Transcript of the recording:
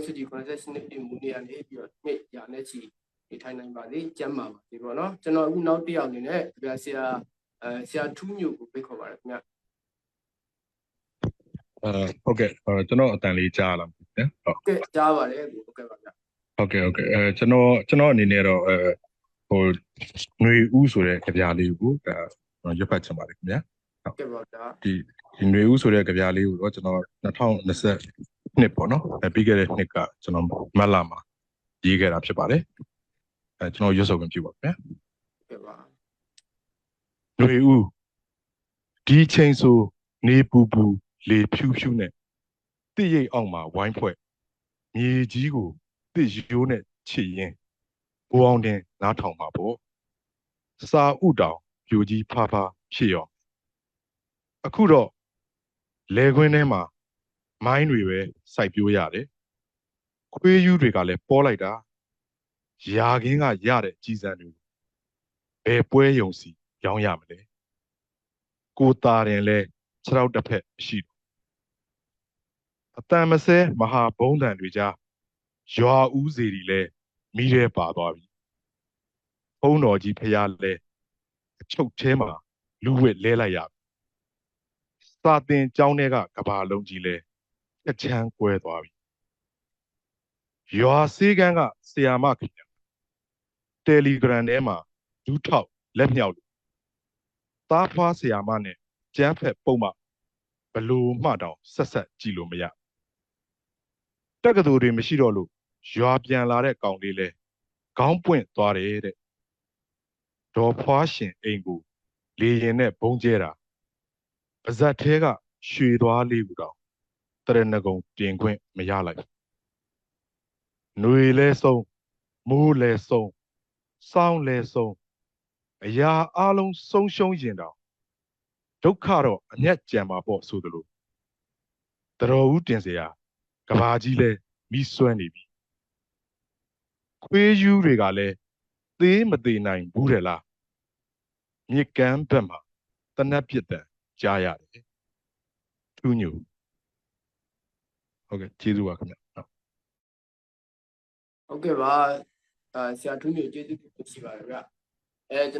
င်းစုကြည်88နှစ်ပြည့်မူနေရနေပြီးတော့နှစ်ရာနဲ့ချီနေထိုင်နိုင်ပါစေကျမ်းမာပါစေပေါ့နော်ကျွန်တော်အခုနောက်တစ်ယောက်အနေနဲ့ကြပြဆရာအဲဆရာထူးမျိုးကိုဖိတ်ခေါ်ပါတယ်ခင်ဗျ အဲဟုတ်ကဲ့အဲကျွန်တော်အတန်လေးကြားလာမှာနော်ဟုတ် ကဲကြားပါတယ်ကိုဟုတ်ကဲ့ပါဗျ ဟုတ်ကဲ့ဟုတ်ကဲ့အဲကျွန်တော်ကျွန်တော်အနေနဲ့တော့အဲဟိုຫນွေဦးဆိုတဲ့ကြပြလေးကိုအဲကျွန်တော်ရွတ်ဖတ်ချင်ပါတယ်ခင်ဗျာ ဟုတ်ကဲ့ပါဗျာ ဒီဒီຫນွေဦးဆိုတဲ့ကြပြလေးကိုတော့ကျွန်တော်2020 နှစ်ပေါ့နော်အဲပြီးခဲ့တဲ့နှစ်ကကျွန်တော်မတ်လမှာရေးခဲ့တာဖြစ်ပါတယ်အဲကျွန်တော်ရွတ်ဆိုခွင့်ပြုပါခင်ဗျာဟုတ်ကဲ့ပါຫນွေဦးဒီချိန်ဆိုနေပူပူလေဖြူဖြူနဲ့တိရိတ်အောင်မှာဝိုင်းဖွဲ့မြေကြီးကိုတစ်ရိုးနဲ့ချစ်ရင်ဘိုးအောင်တင်နားထောင်မှာပေါ့စာဥတောင်ပြူကြီးဖားဖားဖြစ်ရောအခုတော့လေခွင်းထဲမှာ မိုင်းတွေပဲစိုက်ပျိုးရတယ်ခွေးယူတွေကလည်းပေါ်လိုက်တာယာခင်းကရတဲ့ကြီးစံတွေဘယ်ပွဲယုံစီရောင်းရမလဲကိုตาရင်လဲခြေထောက်တစ်ဖက်ရှိတယ်အတန်မဆဲမဟာဘုံတန်တွေကြားရွာဦးစီတွေလဲမိရဲပါသွားပြီဘုံတော်ကြီးဖះလဲအချုပ်ထဲမှာလူဝက်လဲလိုက်ရပြီစာတင်ကျောင်းထဲကကဘာလုံးကြီးလဲ အချမ်းကွဲသွားပြီရွာစေးကန်းကဆီယာမခင်ဗျတယ်လီဂရမ်ထဲမှာဒူးထောက်လက်မြောက်လို့သားဖွားဆီယာမနဲ့ကျန်းဖက်ပုံမှဘလို့မှတောင်ဆက်ဆက်ကြည့်လို့မရတက္ကသိုလ်တွေမရှိတော့လို့ရွာပြန်လာတဲ့ကောင်လေးလဲခေါင်းပွင့်သွားတယ်တဲ့ဒေါ်ဖွားရှင်အိမ်ကိုလေရင်နဲ့ဘုံကျဲတာပါဇက်သေးကရွှေသွားလေးကူတောင် တရဏဂုံတင်ခွင့်မရလိုက်ဘူးຫນွေလဲဆုံးမိုးလဲဆုံးစောင်းလဲဆုံးအရာအလုံးဆုံးရှုံးရင်တောင်ဒုက္ခတော့အမျက်ကြံမှာပေါ့ဆိုသလိုတတော်ဦးတင်เสียကဘာကြီးလဲမိဆွဲနေပြီခွေးယူတွေကလည်းသေးမသေးနိုင်ဘူးတယ်လားမြစ်ကမ်းဘက်မှာတနက်ပြစ်တန်ကြားရတယ်ထူးညူ ဟုတ်ကဲ့ကျေးဇူးပါခင်ဗျဟုတ်ဟုတ်ကဲ့ပါအဲဆရာထူးမျိုးကျေးဇူးတင်ရှိပါတယ်ဗျအဲကျွန်